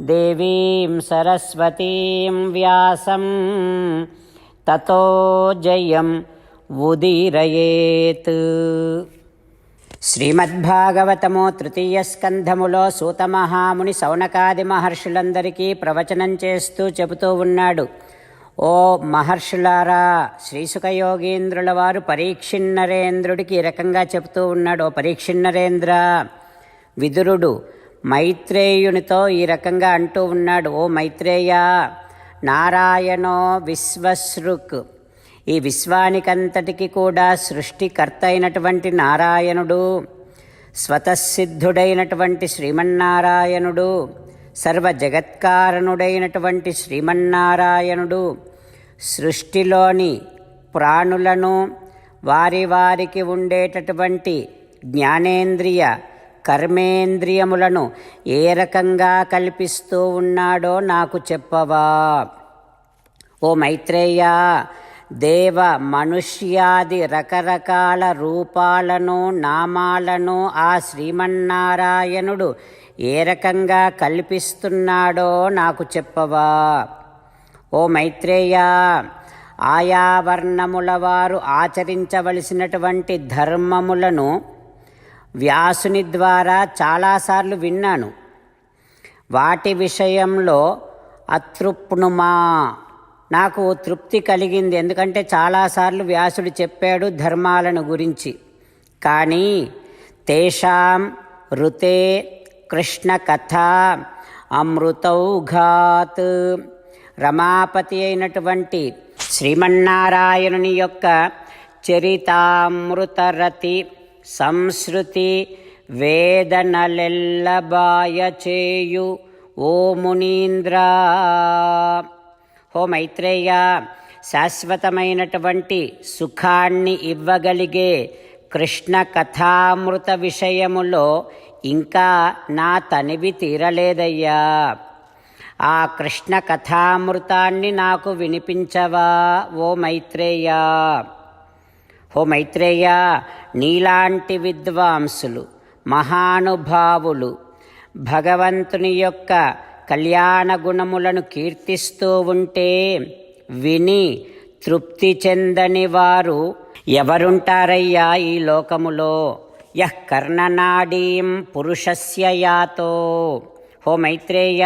దేవీం సరస్వతీం వ్యాసం. తతో జయం ఉదీరయేత్. శ్రీమద్భాగవతము తృతీయ స్కంధములో సూతమహాముని సౌనకాది మహర్షులందరికీ ప్రవచనం చేస్తూ చెబుతూ ఉన్నాడు. ఓ మహర్షులారా శ్రీసుఖయోగీంద్రుల వారు పరీక్షిన్నరేంద్రుడికి ఈ రకంగా చెబుతూ ఉన్నాడు. ఓ పరీక్షిన్నరేంద్ర విదురుడు మైత్రేయునితో ఈ రకంగా అంటూ ఉన్నాడు ఓ మైత్రేయ నారాయణో విశ్వశ్రుక్. ఈ విశ్వానికంతటికి కూడా సృష్టికర్త అయినటువంటి నారాయణుడు స్వతసిద్ధుడైనటువంటి శ్రీమన్నారాయణుడు సర్వ జగత్కారణుడైనటువంటి శ్రీమన్నారాయణుడు. సృష్టిలోని ప్రాణులను వారి వారికి ఉండేటటువంటి జ్ఞానేంద్రియ కర్మేంద్రియములను ఏ రకంగా కల్పిస్తూ ఉన్నాడో నాకు చెప్పవా. ఓ మైత్రేయ దేవ మనుష్యాది రకరకాల రూపాలను నామాలను ఆ శ్రీమన్నారాయణుడు ఏ రకంగా కల్పిస్తున్నాడో నాకు చెప్పవా. ఓ మైత్రేయ ఆయా వర్ణముల వారు ఆచరించవలసినటువంటి ధర్మములను వ్యాసుని ద్వారా చాలాసార్లు విన్నాను. వాటి విషయంలో అతృప్ణుమా నాకు తృప్తి కలిగింది. ఎందుకంటే చాలాసార్లు వ్యాసుడు చెప్పాడు ధర్మాలను గురించి. కానీ తేషాం ఋతే కృష్ణ కథ అమృతౌఘాత్ రమాపతి అయినటువంటి శ్రీమన్నారాయణుని యొక్క చరితామృతరతి సంస్కృతి వేదనలెల్లబాయ చేయు ఓ మునీంద్ర. ఓ మైత్రేయ శాశ్వతమైనటువంటి సుఖాన్ని ఇవ్వగలిగే కృష్ణ కథామృత విషయములో ఇంకా నా తనివి తీరలేదయ్యా. ఆ కృష్ణ కథామృతాన్ని నాకు వినిపించవా ఓ మైత్రేయ. ఓ మైత్రేయ నీలాంటి విద్వాంసులు మహానుభావులు భగవంతుని యొక్క కళ్యాణ గుణములను కీర్తిస్తూ ఉంటే విని తృప్తి చెందని వారు ఎవరుంటారయ్యా ఈ లోకములో? యహ్ కర్ణనాడీం పురుషస్య యాతో. హో మైత్రేయ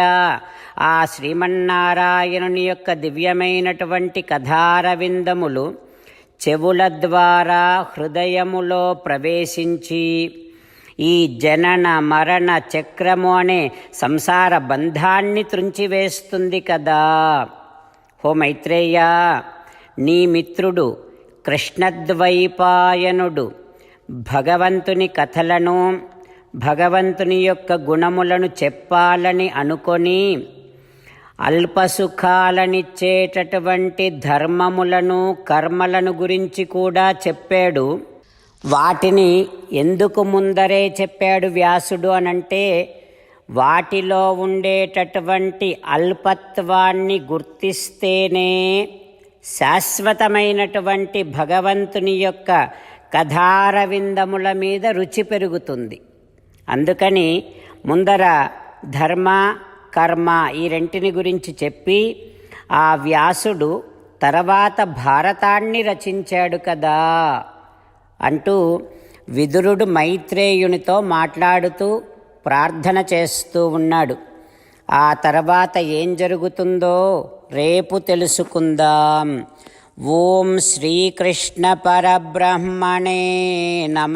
ఆ శ్రీమన్నారాయణుని యొక్క దివ్యమైనటువంటి కథారవిందములు చెవుల ద్వారా హృదయములో ప్రవేశించి ఈ జనన మరణ చక్రము అనే సంసార బంధాన్ని త్రుంచివేస్తుంది కదా. హో మైత్రేయ నీ మిత్రుడు కృష్ణద్వైపాయనుడు. భగవంతుని కథలను భగవంతుని యొక్క గుణములను చెప్పాలని అనుకొని అల్పసుఖాలనిచ్చేటటువంటి ధర్మములను కర్మలను గురించి కూడా చెప్పాడు. వాటిని ఎందుకు ముందరే చెప్పాడు వ్యాసుడు అనంటే వాటిలో ఉండేటటువంటి అల్పత్వాన్ని గుర్తిస్తేనే శాశ్వతమైనటువంటి భగవంతుని యొక్క కథారవిందముల మీద రుచి పెరుగుతుంది. అందుకని ముందర ధర్మ కర్మ ఈ రెంటిని గురించి చెప్పి ఆ వ్యాసుడు తర్వాత భారతాన్ని రచించాడు కదా అంటూ విదురుడు మైత్రేయునితో మాట్లాడుతూ ప్రార్థన చేస్తూ ఉన్నాడు. ఆ తర్వాత ఏం జరుగుతుందో రేపు తెలుసుకుందాం. ఓం శ్రీకృష్ణ పరబ్రహ్మణే నమ.